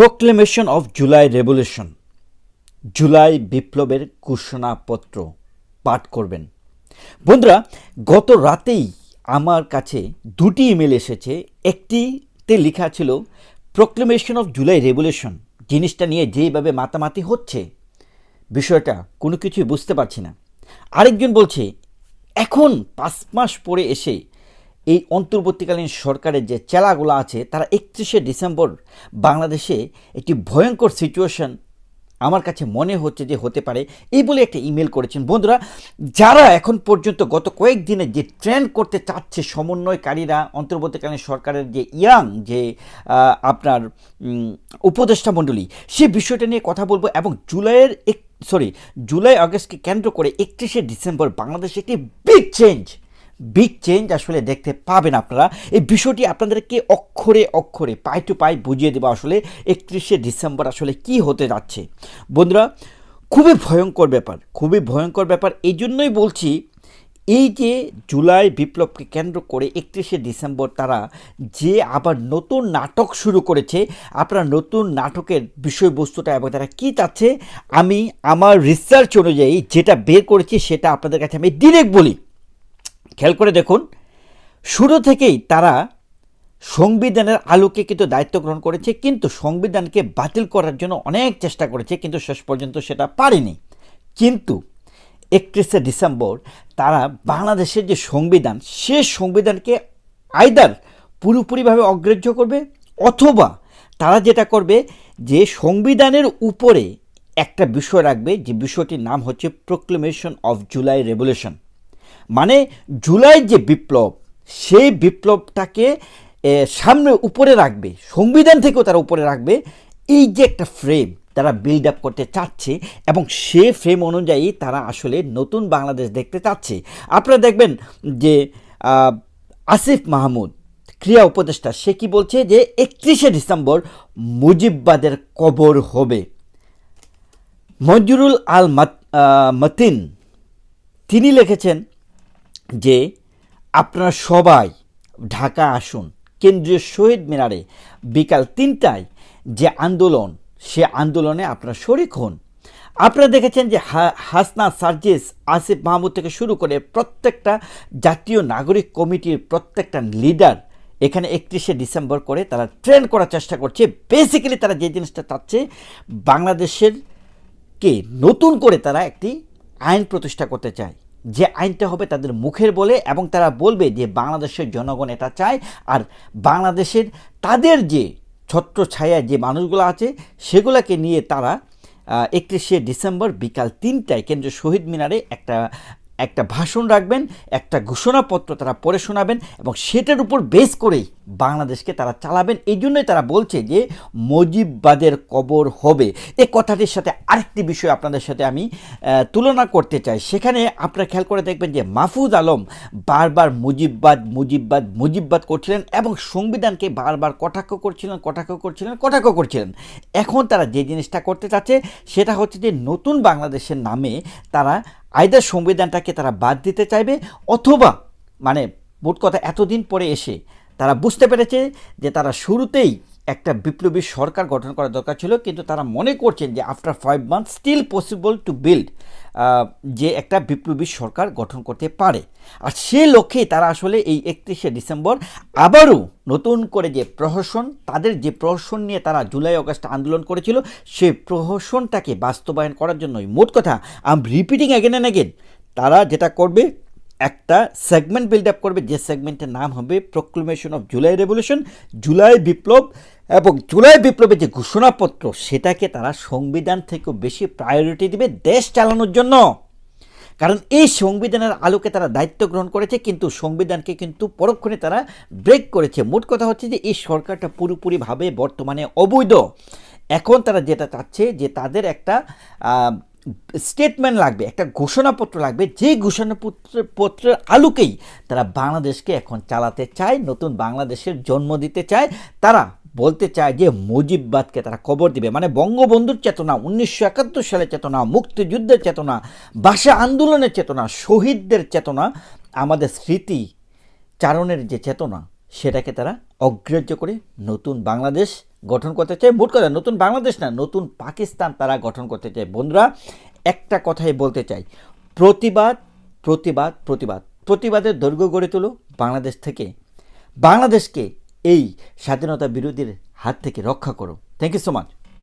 Proclamation of July revolution July বিপ্লবের ঘোষণাপত্র পাঠ করবেন। বন্ধুরা, গত রাতেই আমার কাছে দুটি ইমেল এসেছে। একটিতে লেখা ছিল প্রোক্লেমেশন অফ জুলাই রেভলিউশন জিনিসটা নিয়ে যেইভাবে মাতামাতি হচ্ছে, বিষয়টা কোনো কিছুই বুঝতে পারছি না। আরেকজন বলছে, এখন পাঁচ মাস পরে এসে এই অন্তর্বর্তীকালীন সরকারের যে চেলাগুলো আছে, তারা একত্রিশে ডিসেম্বর বাংলাদেশে একটি ভয়ঙ্কর সিচুয়েশন আমার কাছে মনে হচ্ছে যে হতে পারে এই বলে একটা ইমেল করেছেন। বন্ধুরা, যারা এখন পর্যন্ত গত কয়েকদিনে যে ট্রেন্ড করতে চাচ্ছে সমন্বয়কারীরা, অন্তর্বর্তীকালীন সরকারের যে ইয়াং, যে আপনার উপদেষ্টা মণ্ডলী, সে বিষয়টা নিয়ে কথা বলব এবং জুলাইয়ের এক সরি জুলাই আগস্টকে কেন্দ্র করে একত্রিশে ডিসেম্বর বাংলাদেশে একটি বিগ চেঞ্জ বিগ চেঞ্জ আসলে দেখতে পাবেন আপনারা। এই বিষয়টি আপনাদেরকে অক্ষরে অক্ষরে, পাই টু পাই বুঝিয়ে দেবো আসলে একত্রিশে ডিসেম্বর আসলে কি হতে যাচ্ছে। বন্ধুরা, খুবই ভয়ঙ্কর ব্যাপার, খুবই ভয়ঙ্কর ব্যাপার। এই জন্যই বলছি, এই যে জুলাই বিপ্লবকে কেন্দ্র করে একত্রিশে ডিসেম্বর তারা যে আবার নতুন নাটক শুরু করেছে, আপনারা নতুন নাটকের বিষয়বস্তুটা এবং তারা কী চাচ্ছে, আমি আমার রিসার্চ অনুযায়ী যেটা বের করেছি সেটা আপনাদের কাছে আমি ডিরেক্ট বলি। খেয়াল করে দেখুন, শুরু থেকেই তারা সংবিধানের আলোকে কিন্তু দায়িত্ব গ্রহণ করেছে, কিন্তু সংবিধানকে বাতিল করার জন্য অনেক চেষ্টা করেছে, কিন্তু শেষ পর্যন্ত সেটা পারেনি। কিন্তু একত্রিশে ডিসেম্বর তারা বাংলাদেশের যে সংবিধান, সে সংবিধানকে আইদার পুরোপুরিভাবে অগ্রাহ্য করবে, অথবা তারা যেটা করবে, যে সংবিধানের উপরে একটা বিষয় রাখবে, যে বিষয়টির নাম হচ্ছে প্রোক্লেমেশন অফ জুলাই রেভলিউশন মানে জুলাই যে বিপ্লব, সেই বিপ্লবটাকে সামনে উপরে রাখবে, সংবিধান থেকেও তারা উপরে রাখবে, এই যে একটা ফ্রেম তারা বিল্ড আপ করতে চাচ্ছে এবং সে ফ্রেম অনুযায়ী তারা আসলে নতুন বাংলাদেশ দেখতে চাচ্ছে। আপনারা দেখবেন যে আসিফ মাহমুদ, ক্রিয়া উপদেষ্টা, সে কি বলছে যে, একত্রিশে ডিসেম্বর মুজিববাদের কবর হবে। মঞ্জুরুল আল মাত- মতিন, তিনি লিখেছেন যে আপনারা সবাই ঢাকা আসুন, কেন্দ্রীয় শহীদ মিনারে বিকাল তিনটায় যে আন্দোলন, সে আন্দোলনে আপনারা শরিক হন। আপনারা দেখেছেন যে হাসনা সার্জিস আসিফ মাহমুদ থেকে শুরু করে প্রত্যেকটা জাতীয় নাগরিক কমিটির প্রত্যেকটা লিডার এখানে একত্রিশে ডিসেম্বর করে তারা ট্রেন করার চেষ্টা করছে। বেসিক্যালি তারা যে জিনিসটা চাচ্ছে, বাংলাদেশের কে নতুন করে তারা একটি আইন প্রতিষ্ঠা করতে চায়। যে আইনটা হবে তাদের মুখের বলে এবং তারা বলবে যে বাংলাদেশের জনগণ এটা চায়। আর বাংলাদেশের তাদের যে ছত্র ছায়া যে মানুষগুলো আছে, সেগুলোকে নিয়ে তারা একত্রিশে ডিসেম্বর বিকাল তিনটায় কেন্দ্রীয় শহীদ মিনারে একটা একটা ভাষণ রাখবেন, একটা ঘোষণাপত্র তারা পড়ে শোনাবেন এবং সেটার উপর বেস করেই বাংলাদেশকে তারা চালাবেন। এই জন্যই তারা বলছে যে, মুজিববাদের কবর হবে। এ কথাটির সাথে আরেকটি বিষয় আপনাদের সাথে আমি তুলনা করতে চাই। সেখানে আপনারা খেয়াল করে দেখবেন যে, মাহফুজ আলম বারবার মুজিববাদ মুজিববাদ মুজিববাদ করছিলেন এবং সংবিধানকে বারবার কটাক্ষ করছিলেন কটাক্ষ করছিলেন কটাক্ষ করছিলেন। এখন তারা যে জিনিসটা করতে চাচ্ছে, সেটা হচ্ছে যে, নতুন বাংলাদেশের নামে তারা আইদার সংবিধানটাকে তারা বাদ দিতে চাইবে অথবা মানে মোট কথা এতদিন পরে এসে তারা বুঝতে পেরেছে যে তারা শুরুতেই একটা বিপ্লবী সরকার গঠন করা দরকার ছিল, কিন্তু তারা মনে করছেন যে after five month still possible to build যে একটা বিপ্লবী সরকার গঠন করতে পারে। আর সে লক্ষ্যেই তারা আসলে এই একত্রিশে ডিসেম্বর আবারও নতুন করে যে প্রহসন, তাদের যে প্রহসন নিয়ে তারা জুলাই অগস্ট আন্দোলন করেছিল, সে প্রহসনটাকে বাস্তবায়ন করার জন্যই। মোট কথা আম রিপিটিং অ্যাগেন অ্যান্ড অ্যাগেন তারা যেটা করবে, একটা সেগমেন্ট বিল্ড আপ করবে, যে সেগমেন্টের নাম হবে proclamation of July revolution July বিপ্লব এবং জুলাই বিপ্লবের যে ঘোষণাপত্র, সেটাকে তারা সংবিধান থেকেও বেশি প্রায়োরিটি দিবে দেশ চালানোর জন্য। কারণ এই সংবিধানের আলোকে তারা দায়িত্ব গ্রহণ করেছে, কিন্তু সংবিধানকে কিন্তু পরক্ষণে তারা ব্রেক করেছে। মোট কথা হচ্ছে যে এই সরকারটা পুরোপুরিভাবে বর্তমানে অবৈধ। এখন তারা যেটা চাচ্ছে যে তাদের একটা স্টেটমেন্ট লাগবে, একটা ঘোষণাপত্র লাগবে। যে ঘোষণাপত্র পত্রের আলোকেই তারা বাংলাদেশকে এখন চালাতে চায়, নতুন বাংলাদেশের জন্ম দিতে চায়। তারা বলতে চায় যে মুজিববাদকে তারা কবর দিবে। মানে বঙ্গবন্ধুর চেতনা, উনিশশো একাত্তর সালের চেতনা, মুক্তিযুদ্ধের চেতনা ভাষা আন্দোলনের চেতনা, শহীদদের চেতনা, আমাদের স্মৃতি চারণের যে চেতনা, সেটাকে তারা অগ্রাহ্য করে নতুন বাংলাদেশ গঠন করতে চায়। মোট কথা, নতুন বাংলাদেশ না, নতুন পাকিস্তান তারা গঠন করতে চায়। বন্ধুরা, একটা কথাই বলতে চাই। প্রতিবাদ প্রতিবাদ প্রতিবাদ। প্রতিবাদের দৈর্ঘ্য গড়ে তুলো বাংলাদেশ থেকে। বাংলাদেশকে এই স্বাধীনতা বিরোধীর হাত থেকে রক্ষা করো। Thank you so much